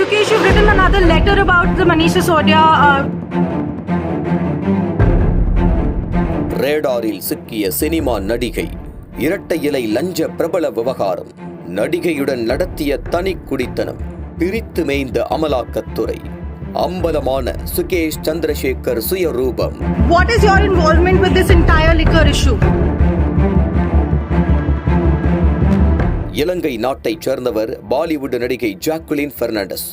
Sukesh, you've written another letter about the Manish Sisodia. Uh, ரேடாரில் சிக்கிய cinema நடிகை இரட்டை இலை லஞ்ச பிரபல விவகாரம் நடிகையுடன் நடத்திய தனி குடித்தனம் பிரித்து மேய்ந்த அமலாக்கத்துறை அம்பலமான Sukesh Chandrasekhar சுயரூபம் what is your involvement with this entire liquor issue? இலங்கை நாட்டைச் சேர்ந்தவர் பாலிவுட் நடிகை ஜாக்குலின் பெர்னாண்டஸ்.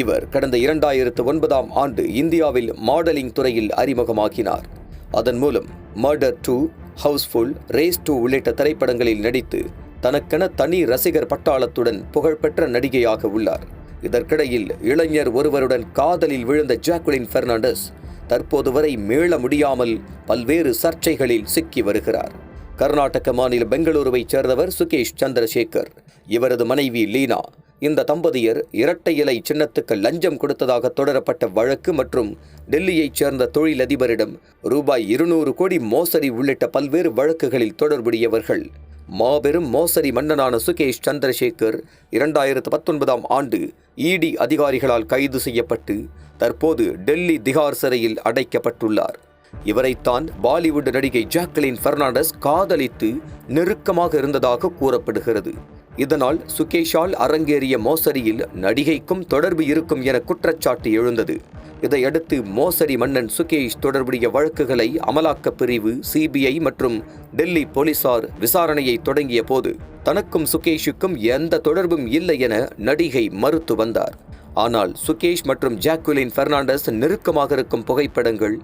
இவர் கடந்த இரண்டாயிரத்து ஒன்பதாம் ஆண்டு இந்தியாவில் மாடலிங் துறையில் அறிமுகமாக்கினார் அதன் மூலம் மர்டர் டூ ஹவுஸ்ஃபுல் ரேஸ் டூ உள்ளிட்ட திரைப்படங்களில் நடித்து தனக்கென தனி ரசிகர் பட்டாளத்துடன் புகழ்பெற்ற நடிகையாக உள்ளார். இதற்கிடையில் இளைஞர் ஒருவருடன் காதலில் விழுந்த ஜாக்குலின் பெர்னாண்டஸ் தற்போது வரை மீள முடியாமல் பல்வேறு சர்ச்சைகளில் சிக்கி வருகிறார். கர்நாடக மாநில பெங்களூருவைச் சேர்ந்தவர் சுகேஷ் சந்திரசேகர். இவரது மனைவி லீனா இந்த தம்பதியர் இரட்டை இலை சின்னத்துக்கு லஞ்சம் கொடுத்ததாக தொடரப்பட்ட வழக்கு மற்றும் டெல்லியைச் சேர்ந்த தொழிலதிபரிடம் ரூபாய் இருநூறு கோடி மோசடி உள்ளிட்ட பல்வேறு வழக்குகளில் தொடர்புடையவர்கள். மாபெரும் மோசடி மன்னனான சுகேஷ் சந்திரசேகர் இரண்டாயிரத்து பத்தொன்பதாம் ஆண்டு இடி அதிகாரிகளால் கைது செய்யப்பட்டு தற்போது டெல்லி திகார் சிறையில் அடைக்கப்பட்டுள்ளார். இவரைத்தான் பாலிவுட் நடிகை ஜாக்லின் பெர்னாண்டஸ் காதலித்து நெருக்கமாக இருந்ததாக கூறப்படுகிறது. இதனால் சுகேஷால் அரங்கேறிய மோசடியில் நடிகைக்கும் தொடர்பு இருக்கும் என குற்றச்சாட்டு எழுந்தது. இதையடுத்து மோசடி மன்னன் சுகேஷ் தொடர்புடைய வழக்குகளை அமலாக்கப் பிரிவு சிபிஐ மற்றும் டெல்லி போலீசார் விசாரணையை தொடங்கிய போது தனக்கும் சுகேஷுக்கும் எந்த தொடர்பும் இல்லை என நடிகை மறுத்து வந்தார். ஆனால் சுகேஷ் மற்றும் ஜாக்குலின் பெர்னாண்டஸ் நெருக்கமாக இருக்கும் புகைப்படங்கள்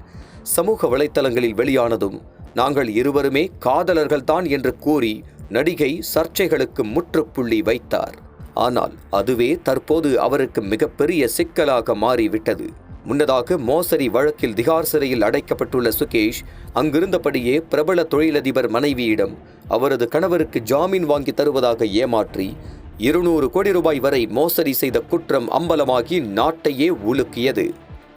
சமூக வலைத்தளங்களில் வெளியானதும் நாங்கள் இருவருமே காதலர்கள்தான் என்று கூறி நடிகை சர்ச்சைகளுக்கு முற்றுப்புள்ளி வைத்தார். ஆனால் அதுவே தற்போது அவருக்கு மிகப்பெரிய சிக்கலாக மாறிவிட்டது. முன்னதாக மோசடி வழக்கில் திகார் சிறையில் அடைக்கப்பட்டுள்ள சுகேஷ் அங்கிருந்தபடியே பிரபல தொழிலதிபர் மனைவியிடம் அவரது கணவருக்கு ஜாமீன் வாங்கி தருவதாக ஏமாற்றி இருநூறு கோடி ரூபாய் வரை மோசடி செய்த குற்றம் அம்பலமாகி நாட்டையே உலுக்கியது.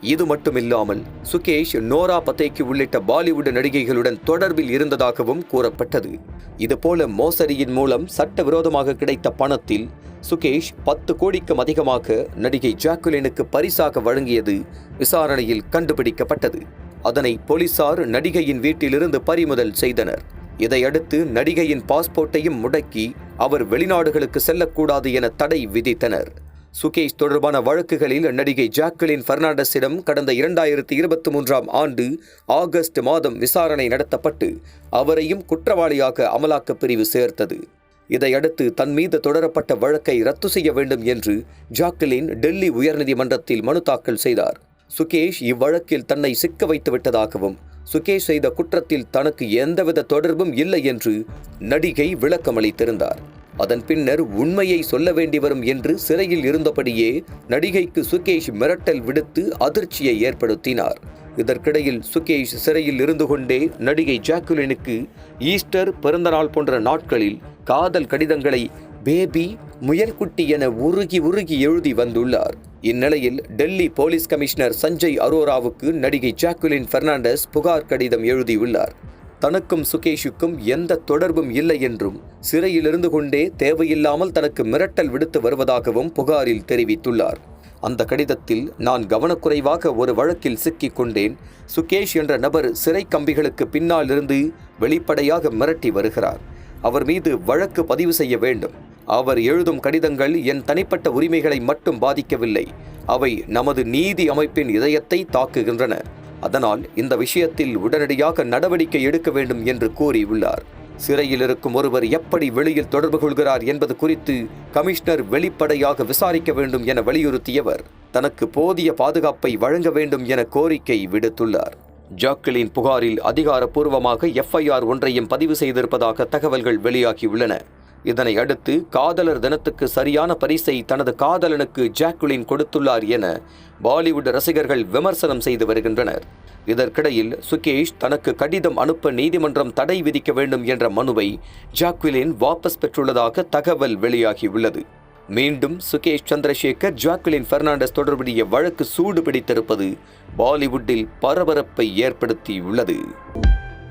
இது மட்டுமில்லாமல் சுகேஷ் நோரா பத்தேக்கி உள்ளிட்ட பாலிவுட் நடிகைகளுடன் தொடர்பில் இருந்ததாகவும் கூறப்பட்டது. இதுபோல மோசடியின் மூலம் சட்டவிரோதமாக கிடைத்த பணத்தில் சுகேஷ் பத்து கோடிக்கும் அதிகமாக நடிகை ஜாக்குலினுக்கு பரிசாக வழங்கியது விசாரணையில் கண்டுபிடிக்கப்பட்டது. அதனை போலீசார் நடிகையின் வீட்டிலிருந்து பறிமுதல் செய்தனர். இதையடுத்து நடிகையின் பாஸ்போர்ட்டையும் முடக்கி அவர் வெளிநாடுகளுக்கு செல்லக்கூடாது என தடை விதித்தனர். சுகேஷ் தொடர்பான வழக்குகளில் நடிகை ஜாக்குலின் பெர்னாண்டஸிடம் கடந்த இரண்டாயிரத்தி இருபத்தி மூன்றாம் ஆண்டு ஆகஸ்ட் மாதம் விசாரணை நடத்தப்பட்டு அவரையும் குற்றவாளியாக அமலாக்கப் பிரிவு சேர்த்தது. இதையடுத்து தன் மீது தொடரப்பட்ட வழக்கை ரத்து செய்ய வேண்டும் என்று ஜாக்குலின் டெல்லி உயர்நீதிமன்றத்தில் மனு தாக்கல் செய்தார். சுகேஷ் இவ்வழக்கில் தன்னை சிக்க வைத்து விட்டதாகவும் சுகேஷ் செய்த குற்றத்தில் தனக்கு எந்தவித தொடர்பும் இல்லை என்று நடிகை விளக்கமளித்திருந்தார் அதன் பின்னர் உண்மையை சொல்ல வேண்டி வரும் என்று சிறையில் இருந்தபடியே நடிகைக்கு சுகேஷ் மிரட்டல் விடுத்து அதிர்ச்சியை ஏற்படுத்தினார். இதற்கிடையில் சுகேஷ் சிறையில் இருந்து கொண்டே நடிகை ஜாக்குலினுக்கு ஈஸ்டர் பிறந்தநாள் போன்ற நாட்களில் காதல் கடிதங்களை பேபி முயல்குட்டி என உருகி உருகி எழுதி வந்துள்ளார். இந்நிலையில் டெல்லி போலீஸ் கமிஷனர் சஞ்சய் அரோராவுக்கு நடிகை ஜாக்குலின் பெர்னாண்டஸ் புகார் கடிதம் எழுதியுள்ளார். தனக்கும் சுகேஷுக்கும் எந்த தொடர்பும் இல்லை என்றும் சிறையிலிருந்து கொண்டே தேவையில்லாமல் தனக்கு மிரட்டல் விடுத்து வருவதாகவும் புகாரில் தெரிவித்துள்ளார். அந்த கடிதத்தில் நான் கவனக்குறைவாக ஒரு வழக்கில் சிக்கிக் கொண்டேன். சுகேஷ் என்ற நபர் சிறை கம்பிகளுக்கு பின்னால் இருந்து வெளிப்படையாக மிரட்டி வருகிறார். அவர் மீது வழக்கு பதிவு செய்ய வேண்டும். அவர் எழுதும் கடிதங்கள் என் தனிப்பட்ட உரிமைகளை மட்டும் பாதிக்கவில்லை. அவை நமது நீதி அமைப்பின் இதயத்தை தாக்குகின்றன. அதனால் இந்த விஷயத்தில் உடனடியாக நடவடிக்கை எடுக்க வேண்டும் என்று கூறியுள்ளார் சிறையில் இருக்கும் ஒருவர் எப்படி வெளியில் தொடர்பு கொள்கிறார் என்பது குறித்து கமிஷனர் வெளிப்படையாக விசாரிக்க வேண்டும் என வலியுறுத்தியவர். தனக்கு போதிய பாதுகாப்பை வழங்க வேண்டும் என கோரிக்கை விடுத்துள்ளார். ஜாக்களின் புகாரில் அதிகாரப்பூர்வமாக எஃப்ஐஆர் ஒன்றையும் பதிவு செய்திருப்பதாக தகவல்கள் வெளியாகியுள்ளன. இதனை அடுத்து காதலர் தினத்துக்கு சரியான பரிசை தனது காதலனுக்கு ஜாக்குலின் கொடுத்துள்ளார் என பாலிவுட் ரசிகர்கள் விமர்சனம் செய்து வருகின்றனர். இதற்கிடையில் சுகேஷ் தனக்கு கடிதம் அனுப்ப நீதிமன்றம் தடை விதிக்க வேண்டும் என்ற மனுவை ஜாக்குலின் வாபஸ் பெற்றுள்ளதாக தகவல் வெளியாகியுள்ளது. மீண்டும் சுகேஷ் சந்திரசேகர் ஜாக்குலின் பெர்னாண்டஸ் தொடர்புடைய வழக்கு சூடு பிடித்திருப்பது பாலிவுட்டில் பரபரப்பை ஏற்படுத்தியுள்ளது.